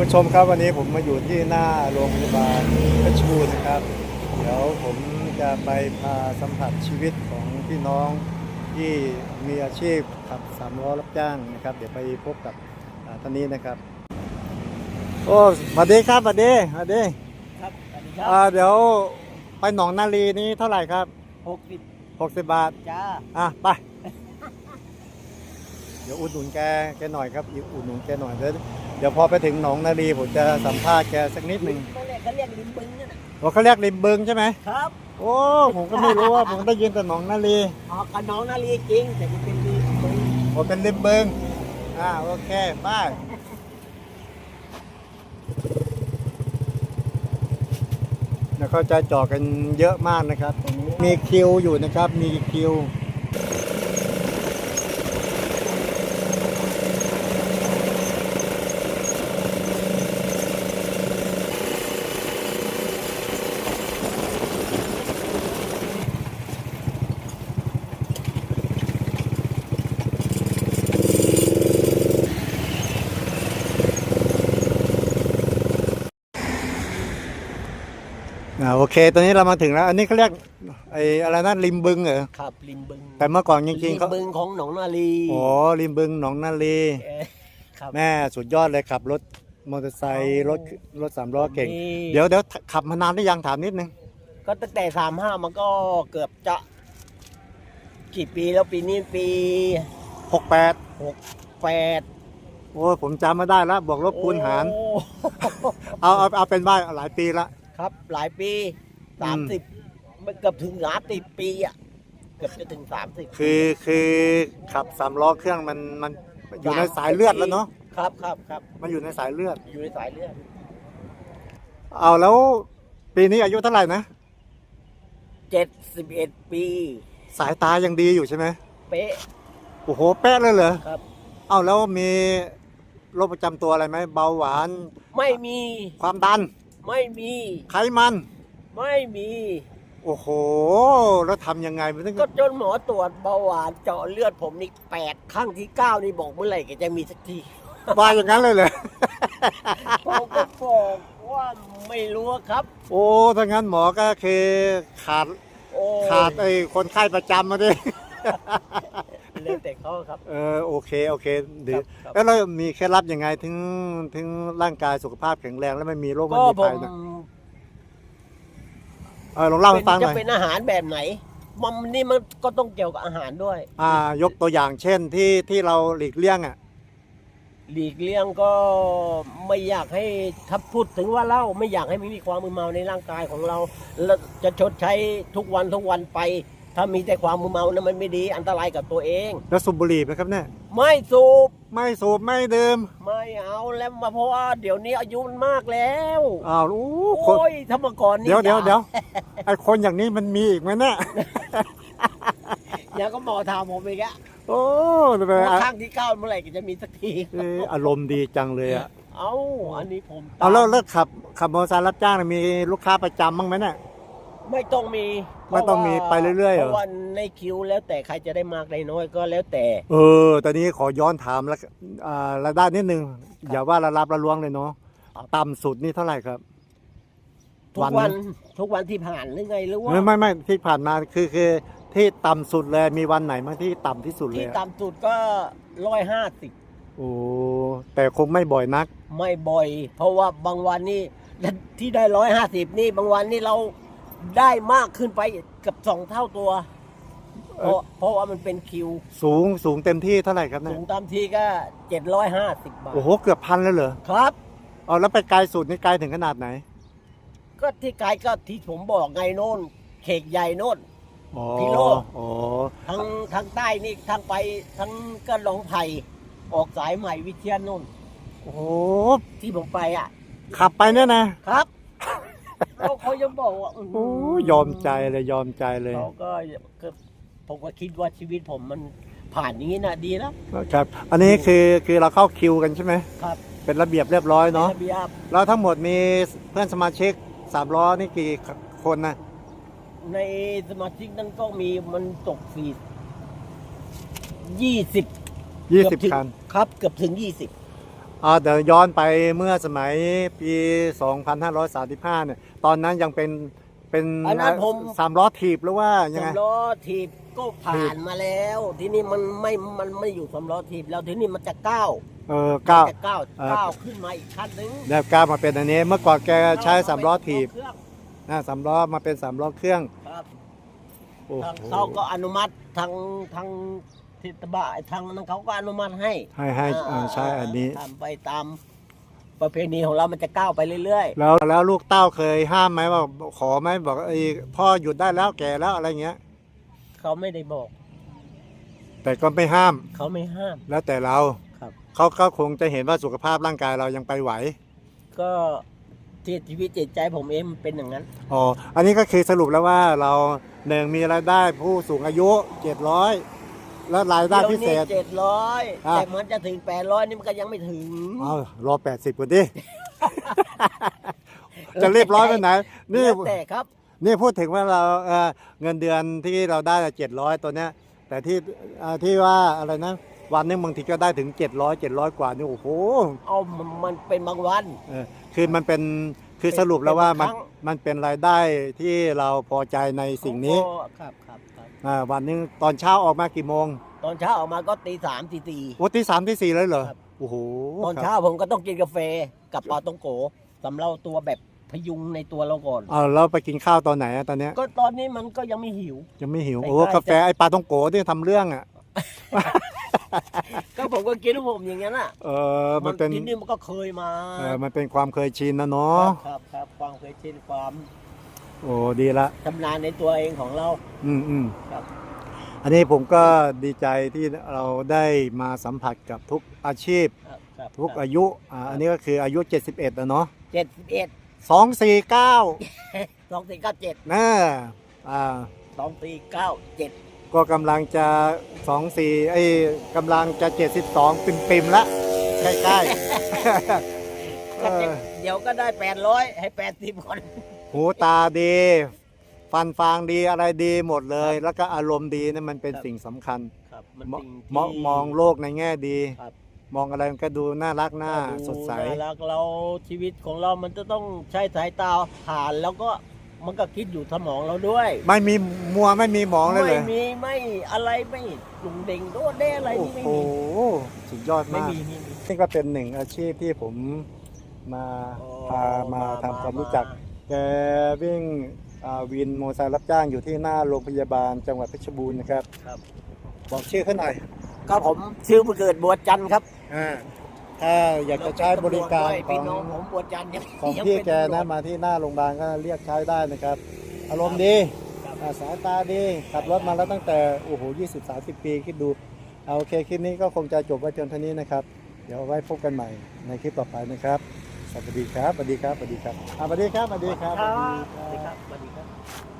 ผู้ชมครับวันนี้ผมมาอยู่ที่หน้าโรงพยาบาลเพชรบูรณ์นะครับ เดี๋ยวผมจะไปพาสัมผัสชีวิตของพี่น้องที่มีอาชีพขับสามล้อรับจ้างนะครับ เดี๋ยวไปพบกับอ่าท่านนี้นะครับ โอ้สวัสดีครับสวัสดีสวัสดีครับสวัสดีคอ่ารับเดี๋ยวไปหนองนาลีนี้เท่าไหร่ครับ หกสิบ60 บาท จ้าอะไป เดี๋ยวอุดหนุนแกแกหน่อยครับอุดหนุนแกหน่อยเดี๋ยว เดี๋ยวพอไปถึงหนองนาลีผมจะสัมภาษณ์แกสักนิดหนึ่งเขาเรียกเขาเรียกลิมบึงนั่นน่ะว่าเขาเรียกริมบึงใช่ไหมครับ โอ้ผมก็ไม่รู้ว่าผมได้ยินแต่หนองนาลีออกกับน้องนาลีจริง แต่มันเป็นลิมบึงผมเป็นริมบึงอ่าโอเคไปแล้วเขาจะจอดกันเยอะมากนะครับ มีคิวอยู่นะครับ มีคิว อ่าโอเค ตอนนี้เรามาถึงแล้ว อันนี้เขาเรียกไอ้อะไรนะริมบึงเหรอ ครับลิมบึงแต่เมื่อก่อนจริงลิๆมเขาบึงของหนองนาลีโอ้ริมบึงหนองนาลีเอ่อครับแม่สุดยอดเลยขับรถมอเตอร์ไซค์รถรถสามล้อเก่ง นี่เดี๋ยวเดี๋ยวขับมานานหรือยังถามนิดนึง ก็ตั้งแต่สามห้ามันก็เกือบจะ กี่ปีแล้วปีนี้ปีหกแปดหกแปดโอ้ยผมจำไม่ได้แล้วบวกลบคูณหาร โอ้เอาเอาเอาเป็นว่าหลายปีละ ครับหลายปีสามสิบมันเกือบถึงสามสิบปีอะเกือบจะถึงสามสิบคือคือขับสามล้อเครื่องมันมันอยู่ในสายเลือดแล้วเนาะครับครับครับมันอยู่ในสายเลือด อยู่ในสายเลือด เอาแล้วปีนี้อายุเท่าไหร่นะเจ็ดสิบเอ็ดปี สายตายังดีอยู่ใช่ไหมเป๊ะโอ้โหแป๊ะเลยเหรอครับ เอาแล้วมีโรคประจำตัวอะไรไหมเบาหวาน ไม่มีความดัน ไม่มี ไขมัน ไม่มี โอ้โห แล้วทำยังไงมันถึงก็จนหมอตรวจเบาหวานเจาะเลือดผมนี่แปดครั้งที่เก้านี่บอกเมื่อไหร่แกจะมีสักทีว่าอย่างนั้นเลยเหรอผมก็บอกว่าไม่รู้ครับ โอ้ถ้างั้นหมอก็คือขาดโอ้ขาดไอ้คนไข้ประจำมาดิ เลือแต่เขาครับ เออโอเคโอเคดีครับครับ แล้วเรามีเคล็ดลับยังไงถึงถึงร่างกายสุขภาพแข็งแรงแล้วไม่มีโรคไม่ก็มีผภัมยนะเออลองเล่าให้ฟังหจะน่อยเป็นอาหารแบบไหน มันนี่มันก็ต้องเกี่ยวกับอาหารด้วย อ่ายกตัวอย่างเช่นที่ที่เราหลีกเลี่ยงอะ หลีกเลี่ยงก็ไม่อยากให้ถ้าพูดถึงว่าเหล้าไม่อยากให้มีความมึนเมาในร่างกายของเราแล้วจะชดใช้ทุกวันทุกวันไป ถ้ามีแต่ความมึนเมานั้นมันไม่ดีอันตรายกับตัวเอง แล้วสูบบุหรี่ไหมครับเนี่ยไม่สูบไม่สูบไม่ดื่มไม่เอาแล้วมาเพราะว่าเดี๋ยวนี้อายุมันมากแล้วอ้าวอู้คนโอ้ยถ้าเมื่อก่อนนี่เดี๋ยวเดี๋ยวอาเดี๋ยวไอคนอย่างนี้มันมีอีกไหมเนี่ยอย่าก็หมอถามผมอีกอะโอ้ทำไมว่าอะข้างที่เก้าเมื่อไหร่ก็จะมีสักทีเอ่ออารมณ์ดีจังเลยอะเอาอันนี้ผมเอาแล้วเลิกขับขับมอเตอร์ไซค์รับจ้างน่ะมีลูกค้าประจำบ้างไหมเนี่ย ไม่ต้องมีไม่ต้องมีพาะว่าไปเรื่อยๆเหรอเพราะว่าในคิวแล้วแต่ใครจะได้มากได้น้อยก็แล้วแต่ เออ ตอนนี้ขอย้อนถามแล้วอ่ารายได้นิดนึง อย่าว่าระลับระลวงเลยเนาะครับต่ำสุดนี่เท่าไหร่ครับ ทุกวันวันทุกวันที่ผ่านหรือไงหรือว่าไม่ไม่ไม่ที่ผ่านมาคือคือที่ต่ำสุดเลยมีวันไหนบ้างที่ต่ำที่สุดเลที่ยอะต่ำสุดก็ร้อยห้าสิบโอ้แต่คงไม่บ่อยนัก ไม่บ่อย เพราะว่าบางวันนี่ที่ได้ร้อยห้าสิบนี่บางวันนี่เรา ได้มากขึ้นไปกับสองเท่าตัวเพราะเพราะว่ามันเป็นคิว สูงสูงเต็มที่เท่าไหร่ครับเนี่สูยงตามทีก็เจ็ดร้อยห้าสิบบาทโอ้โหเกือบพันแล้วเหรอครับ เอาแล้วไปไกลสุดนี่ไกลถึงขนาดไหนก็ที่ไกลก็ที่ผมบอกไงโน่นเขกใหญ่โน่น อ๋อพิโลกอ๋อทางทางใต้นี่ทางไปทางก็หลงไผ่ออกสายใหม่วิเชียนโน่น โอ้โหที่ผมไปอะ ขับไปเนี่ยนะครับ แล้วเขายังบอกว่าโอ้ยอมใจเลยยอมใจเลยเขาก็ก็ผมก็คิดว่าชีวิตผมมันผ่านอย่างนี้นะดีแล้วครับ อันนี้คือคือเราเข้าคิวกันใช่ไหมครับ เป็นระเบียบเรียบร้อยเนาะระเบียบแล้วทั้งหมดมีเพื่อนสมาชิกสามล้อนี่กี่คนนะในสมาชิกนั้นก็มีมันตกสี่ยี่สิบยี่สิบคันครับ เกือบถึงยี่สิบอ่า เดี๋ยวย้อนไปเมื่อสมัยปี 2535 เนี่ย ตอนนั้นยังเป็นเป็นอันนั้นผม สามล้อถีบหรือว่ายังไง สำล้อถีบก็ผ่านมาแล้ว ที่นี่มันไม่มันไม่อยู่สำล้อถีบแล้วที่นี่มันจะก้าวเออก้าวจะก้าวเอ่อก้าวขึ้นมาอีกขั้นหนึงแล้วก้าวมาเป็นอันนี้ เมื่อก่อนแกใช้สามล้อถีบเครื่องนะสามล้อมาเป็นสามล้อเครื่องครับโอ้ทางโหเขาก็อนุมัติทางทาง ทิตบะทางนั้นเขาก็อนุมัติให้ให้ให้อ่าใช้อันนี้ ทำไปตามประเพณีของเรามันจะก้าวไปเรื่อยแล้วแล้วลูกเต้าเคยห้ามไหมว่าขอไหมบอกไอ้พ่อหยุดได้แล้วแก่แล้วอะไรเงี้ย ๆ เขาไม่ได้บอก แต่ก็ไม่ห้ามเขาไม่ห้ามแล้วแต่เราครับ เขาก็คงจะเห็นว่าสุขภาพร่างกายเรายังไปไหวก็ที่ชีวิตจิตใจผมเองมันเป็นอย่างนั้น อ๋ออันนี้ก็คือสรุปแล้วว่าเราหนึ่งมีรายได้ผู้สูงอายุ 700 แล้วรายได้พิเศษ เจ็ดร้อยอะ แต่มันจะถึงแปดร้อยนี่มันก็ยังไม่ถึง เอารอ 80ก่อนดิ จะเรียบร้อยไปไหน นี่ แล้วแต่ครับ นี่พูดถึงว่าเราเอ่อเงินเดือนที่เราได้เจ็ดร้อยตัวเนี้ย แต่ที่เอ่อที่ว่าอะไรนะ วันหนึงบางทีก็ได้ถึง 700 700 กว่านี่โอ้โหเอามันมันเป็นบางวัน เออคือมันเป็น คือสรุปแล้วว่ามันเป็นบางครั้งมันเป็นรายได้ที่เราพอใจในสิ่งนี้ก็ครับครับครับอ่าวันหนึงตอนเช้าออกมากี่โมงตอนเช้าออกมาก็ตีสามตีสี่ โอ้ตีสามตีสี่เลยเหรอครับ โอ้โหตอนครับเช้าผมก็ต้องกินกาแฟกับปลาต้องโกสำเราตัวแบบพยุงในตัวเราก่อน เอาแล้วไปกินข้าวตอนไหนอะตอนเนี้ยก็ตอนนี้มันก็ยังไม่หิว ยังไม่หิวใกล้ๆโอ้กาแฟไอปลาต้องโกที่ทำเรื่องอะ ก็ผมก็กินของผมอย่างนั้นอะเออมันเป็นที่นี่มันก็เคยมาเออมันเป็นความเคยชินนะคเนาะรับครับครับความเคยชินความโอ้ดีละชำนาญในตัวเองของเรา อืมอืมครับ อันนี้ผมก็ดีใจที่เราได้มาสัมผัสกับทุกอาชีพครับครับทุกอายุอ่าอันนี้ก็คืออายุ 71แล้วเนาะเจ็ดสิบเอ็ดสองสี่เก้าสองสี่เก้าเจ็ดนะอ่าสองสี่เก้าเจ็ด ก็กำลังจะสองสี่ไอ้กำลังจะเจ็ดสิบสองปิมปิมๆละใกล้ๆเออเดี๋ยวก็ได้แปดร้อยให้แปดสิบคนหูตาดี ฟันฟางดีอะไรดีหมดเลย แล้วก็อารมณ์ดีนั่นมันเป็นสิ่งสำคัญครับมันมสิ่งมองที่มองโลกในแง่ดี ครับ มองอะไรมันก็ดูน่ารักน่าดูสดใส น่ารักเราชีวิตของเรามันจะต้องใช้สายตาผ่านแล้วก็ มันก็คิดอยู่สมองเราด้วย ไม่มีมัวไม่มีหมองเลยเหรไม่อมีไม่อะไรไม่ลุงเด่งโดดเด้อะไรโอ้นี่ไม่โหมีสุดยอดไม่มาก มีไม่มี นี่ก็เป็นหนึ่งอาชีพที่ผมมาอ๋อพามาทำความรู้จักแกวิ่งอ่าวินมอเตอร์ไซค์รับจ้างอยู่ที่หน้าโรงพยาบาลจังหวัดเพชรบูรณ์นะครับ ครับ บอกชื่อเขาหน่อยก็ผมชื่อบุญเกิดบัวจันทร์ครับ อ่า ถ้าอยากจะใช้บริการด้วยขอพี่งน้องผมบัวจันทร์ยังของยังพี่เป็แกนะตำรวจมาที่หน้าโรงพยาบาลก็เรียกใช้ได้นะครับ อารมณ์ดีครับอ่าสายตาดีขับรถมาแล้วตั้งแต่โอ้โห20 30ปีคิดดูเอาโอเคคลิปนี้ก็คงจะจบไว้เพียงเท่านี้นะครับ เดี๋ยวไว้พบกันใหม่ในคลิปต่อไปนะครับสวัสดีครับสวัสดีครับสวัสดีครับอ่าสวัสดีครับสวัสดีครับครับสสวัวัสสดีดีครับครับสวัสดีครับ